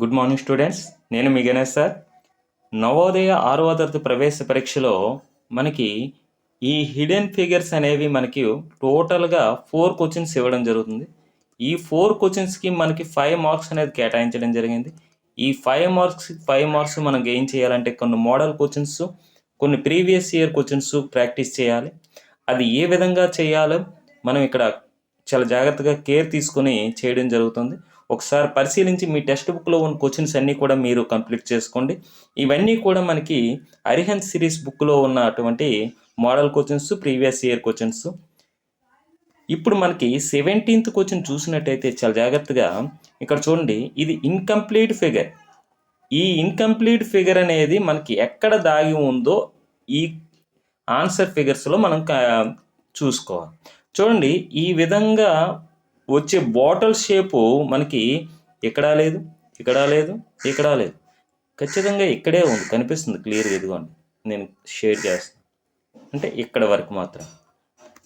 Good morning students. నేను మీ Ganesh sir. Navodaya ఆరవ తరగతి ప్రవేశ పరీక్షలో మనకి ఈ హిడెన్ ఫిగర్స్ అనేవి మనకి టోటల్గా ఫోర్ క్వశ్చన్స్ ఇవ్వడం జరుగుతుంది. ఈ ఫోర్ క్వశ్చన్స్కి మనకి ఫైవ్ మార్క్స్ అనేది కేటాయించడం జరిగింది. ఈ ఫైవ్ మార్క్స్ ఫైవ్ మార్క్స్ మనం గెయిన్ చేయాలంటే కొన్ని మోడల్ క్వశ్చన్స్ కొన్ని ప్రీవియస్ ఇయర్ క్వశ్చన్స్ ప్రాక్టీస్ చేయాలి. అది ఏ విధంగా చేయాలో మనం ఇక్కడ చాలా జాగ్రత్తగా కేర్ తీసుకొని చేయడం జరుగుతుంది. ఒకసారి పరిశీలించి మీ టెక్స్ట్ బుక్లో ఉన్న క్వశ్చన్స్ అన్నీ కూడా మీరు కంప్లీట్ చేసుకోండి. ఇవన్నీ కూడా మనకి అరిహంత్ సిరీస్ బుక్లో ఉన్న అటువంటి model questions previous year questions. ఇప్పుడు మనకి సెవెంటీన్త్ క్వశ్చన్ చూసినట్టయితే చాలా జాగ్రత్తగా ఇక్కడ చూడండి ఇది ఇన్కంప్లీట్ ఫిగర్. ఈ ఇన్కంప్లీట్ ఫిగర్ అనేది మనకి ఎక్కడ దాగి ఉందో ఈ ఆన్సర్ ఫిగర్స్లో మనం చూసుకోవాలి. చూడండి ఈ విధంగా వచ్చే బాటిల్ షేపు మనకి ఇక్కడ లేదు ఇక్కడ లేదు ఇక్కడ లేదు. ఖచ్చితంగా ఇక్కడే ఉంది కనిపిస్తుంది క్లియర్గా ఇదిగోండి నేను షేర్ చేస్తాను. అంటే ఇక్కడ వరకు మాత్రం.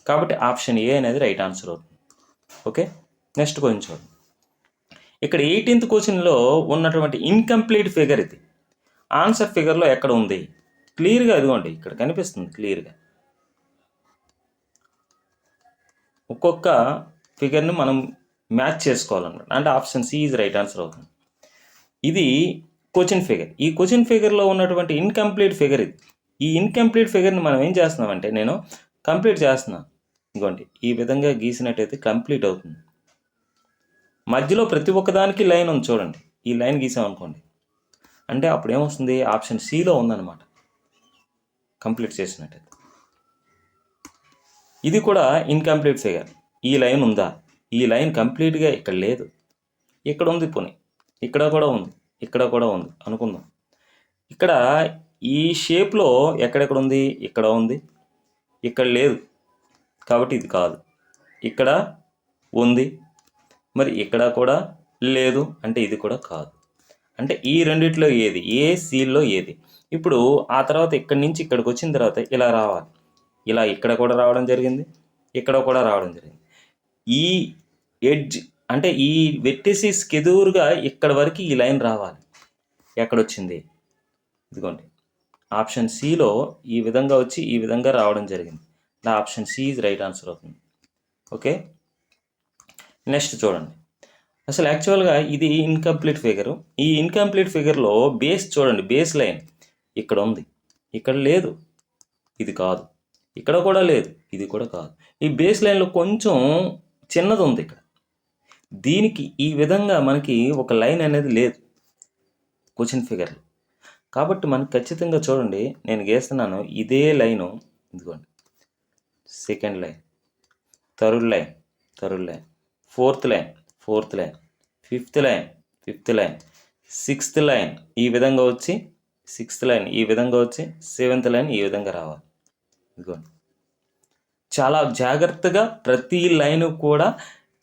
కాబట్టి ఆప్షన్ ఏ అనేది రైట్ ఆన్సర్ అవుతుంది. ఓకే? నెక్స్ట్ క్వశ్చన్ చూడండి ఇక్కడ ఎయిటీన్త్ క్వశ్చన్లో ఉన్నటువంటి ఇన్కంప్లీట్ ఫిగర్ ఇది. ఆన్సర్ ఫిగర్లో ఎక్కడ ఉంది? క్లియర్గా ఇదిగోండి ఇక్కడ కనిపిస్తుంది క్లియర్గా. ఒక్కొక్క ఫిగర్ని మనం మ్యాచ్ చేసుకోవాలన్నమాట అంటే option C is right answer అవుతుంది. ఇది క్వశ్చన్ ఫిగర్ ఈ క్వశ్చన్ ఫిగర్లో ఉన్నటువంటి ఇన్కంప్లీట్ ఫిగర్ ఇది. ఈ ఇన్కంప్లీట్ ఫిగర్ని మనం ఏం చేస్తున్నామంటే నేను కంప్లీట్ చేస్తున్నాను ఇదిగోండి ఈ విధంగా గీసినట్టయితే కంప్లీట్ అవుతుంది. మధ్యలో ప్రతి ఒక్కదానికి లైన్ ఉంది చూడండి. ఈ లైన్ గీసామనుకోండి. అంటే అప్పుడు ఏమొస్తుంది? ఆప్షన్ సిలో ఉందన్నమాట. కంప్లీట్ చేసినట్టయితే. ఇది కూడా ఇన్కంప్లీట్ ఫిగర్ ఈ లైన్ ఉందా? ఈ లైన్ కంప్లీట్గా ఇక్కడ లేదు. ఇక్కడ ఉంది పోనీ. ఇక్కడ కూడా ఉంది. ఇక్కడ కూడా ఉంది. అనుకుందాం. ఇక్కడ ఈ షేప్లో ఎక్కడెక్కడ ఉంది? ఇక్కడ ఉంది. ఇక్కడ లేదు. కాబట్టి ఇది కాదు. ఇక్కడ ఉంది. మరి ఇక్కడ కూడా లేదు అంటే ఇది కూడా కాదు. అంటే ఈ రెండిట్లో ఏది? ఏ సీల్లో ఏది? ఇప్పుడు ఆ తర్వాత ఇక్కడి నుంచి ఇక్కడికి వచ్చిన తర్వాత ఇలా రావాలి. ఇలా ఇక్కడ కూడా రావడం జరిగింది. ఇక్కడ కూడా రావడం జరిగింది. ఈ ఎడ్జ్ అంటే ఈ వెట్టేసిస్కి ఎదురుగా ఇక్కడ వరకు ఈ లైన్ రావాలి. ఎక్కడొచ్చింది? ఇదిగోండి. ఆప్షన్ సిలో ఈ విధంగా వచ్చి ఈ విధంగా రావడం జరిగింది. నా option C is right answer అవుతుంది. ఓకే? నెక్స్ట్ చూడండి. అసలు యాక్చువల్గా ఇది ఇన్కంప్లీట్ ఫిగర్. ఈ ఇన్కంప్లీట్ ఫిగర్లో బేస్ చూడండి. బేస్ లైన్ ఇక్కడ ఉంది. ఇక్కడ లేదు. ఇది కాదు. ఇక్కడ కూడా లేదు. ఇది కూడా కాదు. ఈ బేస్ లైన్లో కొంచెం చిన్నది ఉంది ఇక్కడ దీనికి ఈ విధంగా మనకి ఒక లైన్ అనేది లేదు. క్వశ్చన్ ఫిగర్లో. కాబట్టి మనకి ఖచ్చితంగా చూడండి నేను గీస్తున్నాను ఇదే లైను. ఇదిగోండి. Second line. Third line. Third line. Fourth line. Fourth line. Fifth line. Fifth line. Sixth line ఈ విధంగా వచ్చి సిక్స్త్ లైన్ ఈ విధంగా వచ్చి సెవెంత్ లైన్ ఈ విధంగా రావాలి. ఇదిగోండి. చాలా జాగ్రత్తగా ప్రతి లైన్ కూడా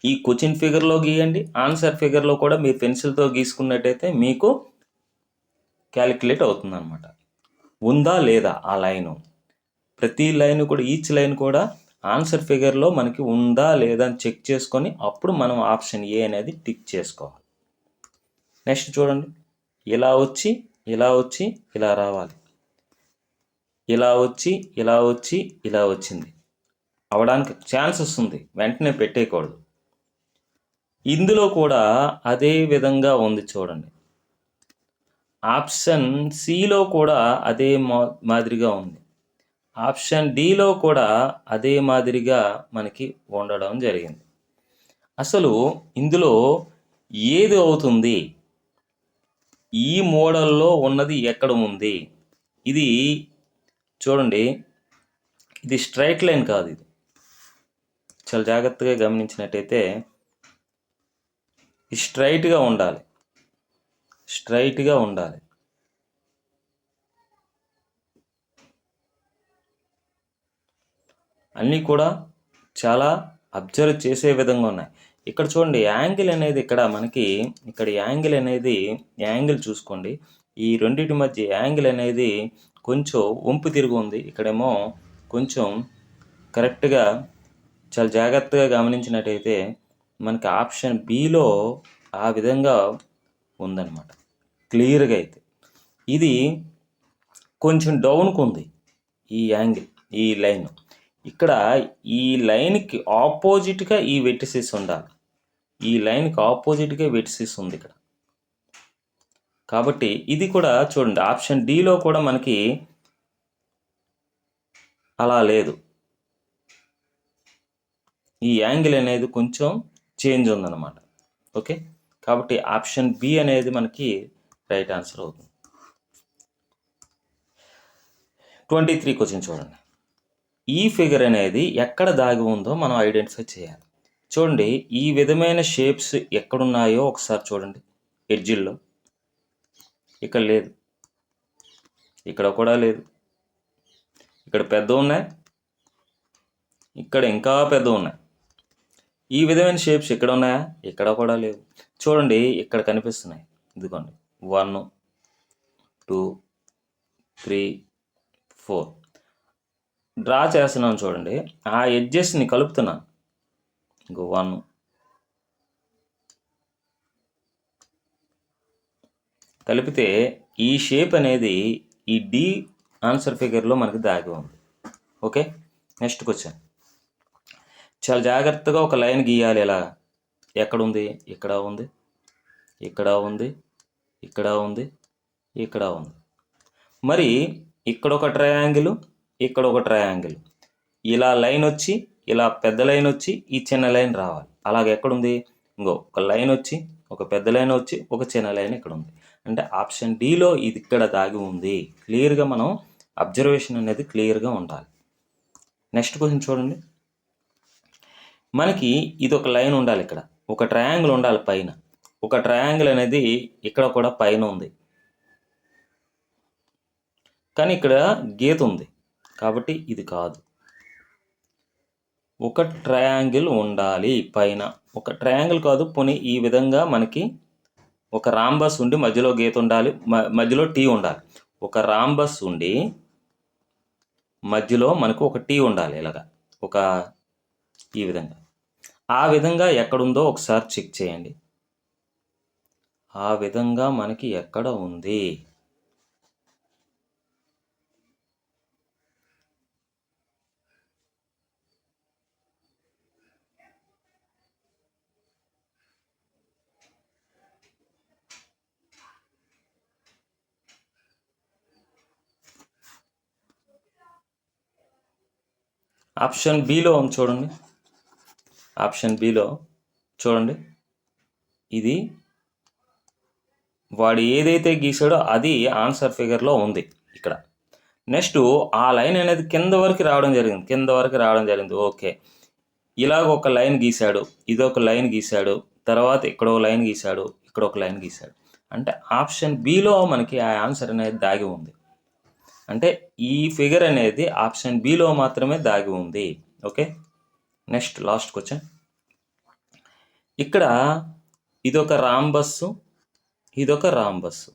ఈ క్వశ్చన్ ఫిగర్లో గీయండి. ఆన్సర్ ఫిగర్లో కూడా మీరు పెన్సిల్తో గీసుకున్నట్టయితే మీకు క్యాలిక్యులేట్ అవుతుంది అనమాట ఉందా లేదా ఆ లైను? ప్రతి లైన్ కూడా ఈచ్ లైన్ కూడా ఆన్సర్ ఫిగర్లో మనకి ఉందా లేదా అని చెక్ చేసుకొని అప్పుడు మనం ఆప్షన్ ఏ అనేది టిక్ చేసుకోవాలి. నెక్స్ట్ చూడండి. ఇలా వచ్చి ఇలా వచ్చి ఇలా రావాలి. ఇలా వచ్చి ఇలా వచ్చి ఇలా వచ్చింది. అవడానికి ఛాన్సెస్ ఉంది వెంటనే పెట్టేయకూడదు. ఇందులో కూడా అదే విధంగా ఉంది చూడండి. ఆప్షన్ సిలో కూడా అదే మా మాదిరిగా ఉంది. ఆప్షన్ డిలో కూడా అదే మాదిరిగా మనకి ఉండడం జరిగింది. అసలు ఇందులో ఏది అవుతుంది? ఈ మోడల్లో ఉన్నది ఎక్కడ ఉంది? ఇది చూడండి. ఇది స్ట్రైట్ లైన్ కాదు ఇది. చాలా జాగ్రత్తగా గమనించినట్టయితే స్ట్రైట్గా ఉండాలి. స్ట్రైట్గా ఉండాలి. అన్నీ కూడా చాలా అబ్జర్వ్ చేసే విధంగా ఉన్నాయి. ఇక్కడ చూడండి యాంగిల్ అనేది ఇక్కడ మనకి ఇక్కడ యాంగిల్ అనేది యాంగిల్ చూసుకోండి. ఈ రెండింటి మధ్య యాంగిల్ అనేది కొంచెం వంపు తిరిగి ఉంది. ఇక్కడేమో కొంచెం కరెక్ట్గా చాలా జాగ్రత్తగా గమనించినట్టయితే మనకి ఆప్షన్ బిలో ఆ విధంగా ఉందన్నమాట. క్లియర్గా అయితే. ఇది కొంచెం డౌన్కు ఉంది ఈ యాంగిల్ ఈ లైన్. ఇక్కడ ఈ లైన్కి ఆపోజిట్గా ఈ వెటిసిస్ ఉండాలి. ఈ లైన్కి ఆపోజిట్గా వెటిసిస్ ఉంది ఇక్కడ. కాబట్టి ఇది కూడా చూడండి ఆప్షన్ డిలో కూడా మనకి అలా లేదు. ఈ యాంగిల్ అనేది కొంచెం చేంజ్ ఉందన్నమాట. ఓకే? కాబట్టి ఆప్షన్ బి అనేది మనకి రైట్ ఆన్సర్ అవుతుంది. ట్వంటీ త్రీ క్వశ్చన్ చూడండి. ఈ ఫిగర్ అనేది ఎక్కడ దాగి ఉందో మనం ఐడెంటిఫై చేయాలి. చూడండి ఈ విధమైన షేప్స్ ఎక్కడున్నాయో ఒకసారి చూడండి. ఎడ్జిల్లో. ఇక్కడ లేదు. ఇక్కడ కూడా లేదు. ఇక్కడ పెద్ద ఉన్నాయి. ఇక్కడ ఇంకా పెద్ద ఉన్నాయి. ఈ విధమైన షేప్స్ ఇక్కడ ఉన్నాయా ఇక్కడ కూడా లేవు. చూడండి ఇక్కడ కనిపిస్తున్నాయి. ఇదిగోండి. One two three four draw చేస్తున్నాను చూడండి. ఆ ఎడ్జెస్ని కలుపుతున్నాను. ఇంకో వన్ కలిపితే ఈ షేప్ అనేది ఈ డి ఆన్సర్ ఫిగర్లో మనకి దాగి ఉంది. ఓకే నెక్స్ట్ క్వశ్చన్ చాలా జాగ్రత్తగా ఒక లైన్ గీయాలి ఎలా ఎక్కడ ఉంది ఇక్కడ ఉంది. ఇక్కడ ఉంది. ఇక్కడ ఉంది. ఇక్కడ ఉంది. మరి ఇక్కడ ఒక ట్రయాంగిల్ ఇక్కడ ఒక ట్రయాంగిల్ ఇలా లైన్ వచ్చి ఇలా పెద్ద లైన్ వచ్చి ఈ చిన్న లైన్ రావాలి. అలాగే ఎక్కడుంది? ఇంకో ఒక లైన్ వచ్చి ఒక పెద్ద లైన్ వచ్చి ఒక చిన్న లైన్ ఇక్కడ ఉంది అంటే ఆప్షన్ డిలో ఇది ఇక్కడ దాగి ఉంది. క్లియర్గా మనం అబ్జర్వేషన్ అనేది క్లియర్గా ఉండాలి. నెక్స్ట్ క్వశ్చన్ చూడండి. మనకి ఇది ఒక లైన్ ఉండాలి ఇక్కడ. ఒక ట్రయాంగిల్ ఉండాలి పైన. ఒక ట్రయాంగిల్ అనేది ఇక్కడ కూడా పైన ఉంది. కానీ ఇక్కడ గీత ఉంది. కాబట్టి ఇది కాదు. ఒక ట్రయాంగిల్ ఉండాలి పైన. ఒక ట్రయాంగిల్ కాదు పోనీ ఈ విధంగా మనకి ఒక రాంబస్ ఉండి మధ్యలో గీత ఉండాలి మధ్యలో టీ ఉండాలి. ఒక రాంబస్ ఉండి మధ్యలో మనకు ఒక టీ ఉండాలి ఇలాగా. ఒక ఈ విధంగా. ఆ విధంగా ఎక్కడుందో ఒకసారి చెక్ చేయండి. ఆ విధంగా మనకి ఎక్కడ ఉంది? ఆప్షన్ బిలో ఉంది చూడండి. ఆప్షన్ బిలో చూడండి. ఇది వాడు ఏదైతే గీసాడో అది ఆన్సర్ ఫిగర్లో ఉంది ఇక్కడ. నెక్స్ట్ ఆ లైన్ అనేది కింద వరకు రావడం జరిగింది. కింద వరకు రావడం జరిగింది. ఓకే. ఇలాగ ఒక లైన్ గీశాడు. ఇది ఒక లైన్ గీశాడు. తర్వాత ఇక్కడ ఒక లైన్ గీశాడు. ఇక్కడ ఒక లైన్ గీశాడు. అంటే ఆప్షన్ బిలో మనకి ఆ ఆన్సర్ అనేది దాగి ఉంది. అంటే ఈ ఫిగర్ అనేది ఆప్షన్ బిలో మాత్రమే దాగి ఉంది. ఓకే. Next last question. ఇక్కడ ఇదొక రాంబస్సు ఇదొక రాంబస్సు.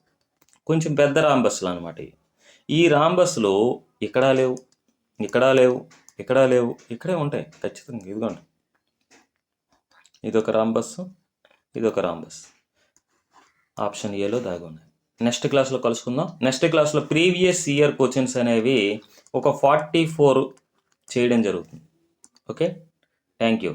కొంచెం పెద్ద రాంబస్సులు అనమాట ఈ ఈ రాంబస్సులు ఇక్కడ లేవు ఇక్కడ లేవు ఇక్కడ లేవు ఇక్కడే ఉంటాయి ఖచ్చితంగా ఇదిగోండి. ఇదొక రాంబస్సు ఇదొక రాంబస్ ఆప్షన్ ఏలో దాగి ఉన్నాయి. నెక్స్ట్ క్లాస్లో కలుసుకుందాం. నెక్స్ట్ క్లాస్లో ప్రీవియస్ ఇయర్ క్వశ్చన్స్ అనేవి ఒక ఫార్టీ ఫోర్ చేయడం జరుగుతుంది. ఓకే? Thank you.